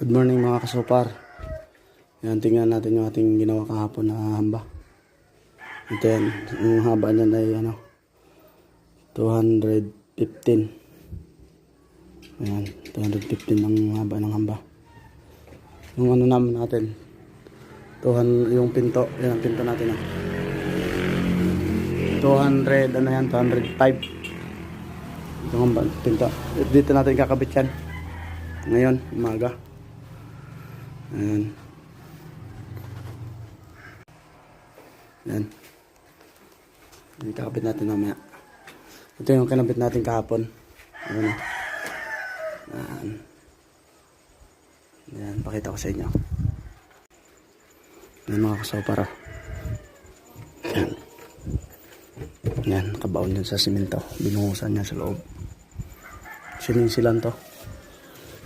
Good morning mga kasupar. Yan, tingnan natin yung ating ginawa kahapon na hamba. Ito yan, yung haba niyan ay ano, 215. Ayan, 215 ang haba ng hamba. Yung ano naman natin, 200, yung pinto, yan ang pinto natin. Ah. 200, ano yan, 205. Yung hamba, pinto. Dito natin kakabit yan. Ngayon, umaga. Ayan. Ayan. Yung kakabit natin mamaya. Ito yung kinabit natin kahapon. Ayan na. Ayan. Ayan, pakita ko sa inyo. Ayan mga kasopara. Ayan. Ayan, nakabaon yan sa simento. Binungusan niya sa loob. Sinisilan to.